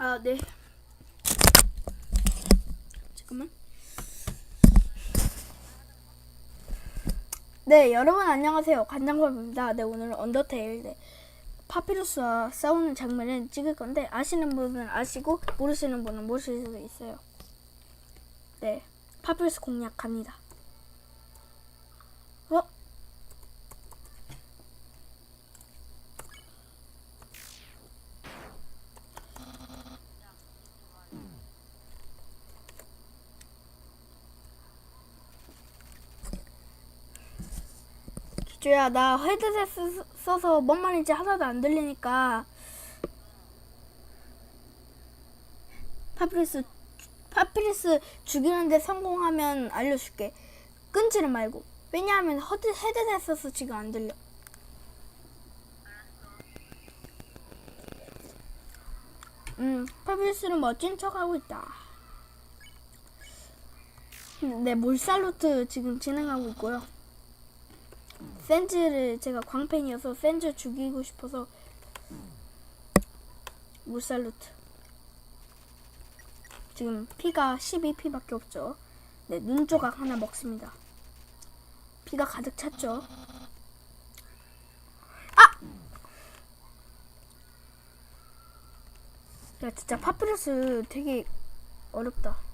아, 네. 잠깐만. 네, 여러분 안녕하세요. 간장밥입니다. 네, 오늘은 언더테일 네, 파피루스와 싸우는 장면을 찍을 건데 아시는 분은 아시고 모르시는 분은 모르실 수도 있어요. 네, 파피루스 공략 갑니다. 어? 기 주야, 나 헤드셋 쓰- 써서 뭔 말인지 하나도 안 들리니까 파피루스 파피루스 죽이는데 성공하면 알려줄게. 끊지는 말고. 왜냐하면 헤드, 헤드셋 써서 지금 안 들려. 음, 파피루스는 멋진 척하고 있다. 네, 몰살루트 지금 진행하고 있고요. 센즈를 제가 광팬이어서 센즈 죽이고 싶어서 몰살루트. 지금 피가 12피밖에 없죠. 네 눈조각 하나 먹습니다. 피가 가득 찼죠? 아! 야 진짜 파피루스 되게 어렵다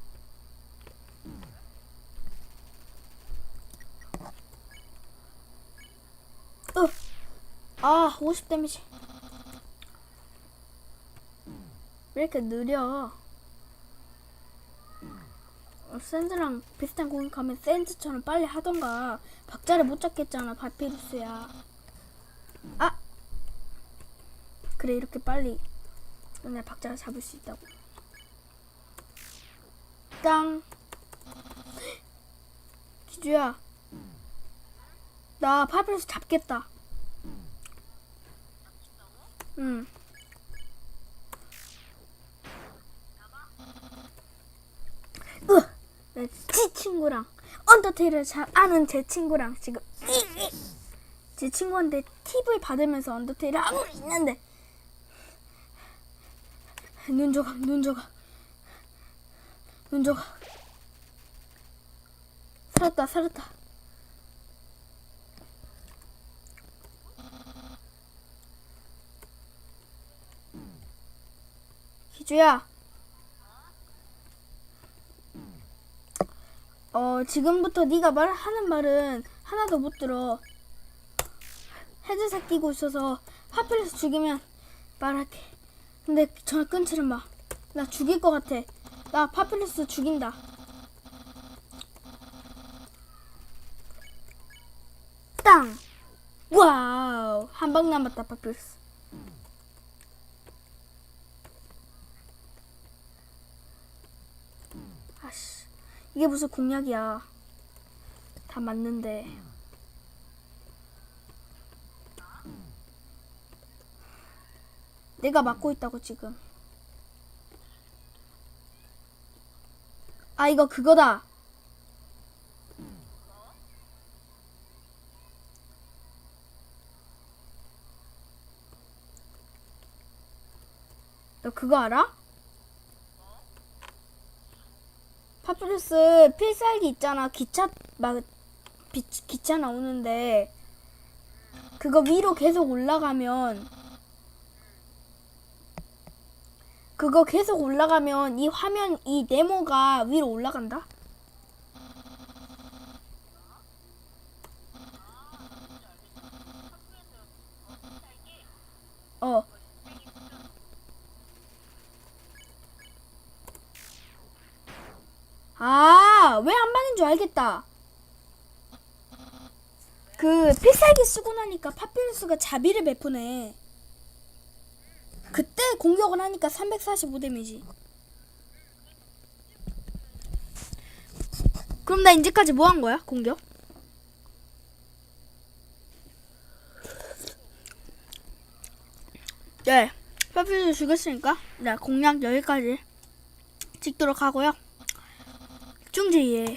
으. 아, 50 데미지. 왜 이렇게 느려? 어, 샌드랑 비슷한 공격하면 샌드처럼 빨리 하던가. 박자를 못 잡겠잖아, 바피루스야. 아! 그래, 이렇게 빨리. 오늘 박자를 잡을 수 있다고. 땅. 기주야. 나 파피루스 잡겠다. 응. 으, 네, 지 친구랑 언더테일을 잘 아는 제 친구랑 지금 제 친구한테 팁을 받으면서 언더테일을 하고 있는데 눈 조각, 눈 조각, 눈 조각. 살았다, 살았다. 기주야. 어 지금부터 네가 말하는 말은 하나도 못 들어. 헤드셋 끼고 있어서 파필레스 죽이면 말할게. 근데 전화 끊지는 마. 나 죽일 것 같아. 나 파필레스 죽인다. 땅. 와우. 한 방 남았다 파필레스. 아씨, 이게 무슨 공약이야. 다 맞는데. 내가 맞고 있다고 지금. 아, 이거 그거다. 너 그거 알아? 파피루스 필살기 있잖아. 기차 막 비, 기차 나오는데 그거 위로 계속 올라가면 그거 계속 올라가면 이 화면 이 네모가 위로 올라간다. 어. 아, 왜한 방인 줄 알겠다. 그 필살기 쓰고 나니까 파피루스가 자비를 베푸네. 그때 공격을 하니까 345 데미지. 그럼 나 이제까지 뭐 한 거야? 공격? 네. 파피루스 죽였으니까 네, 공략 여기까지 찍도록 하고요. 중지에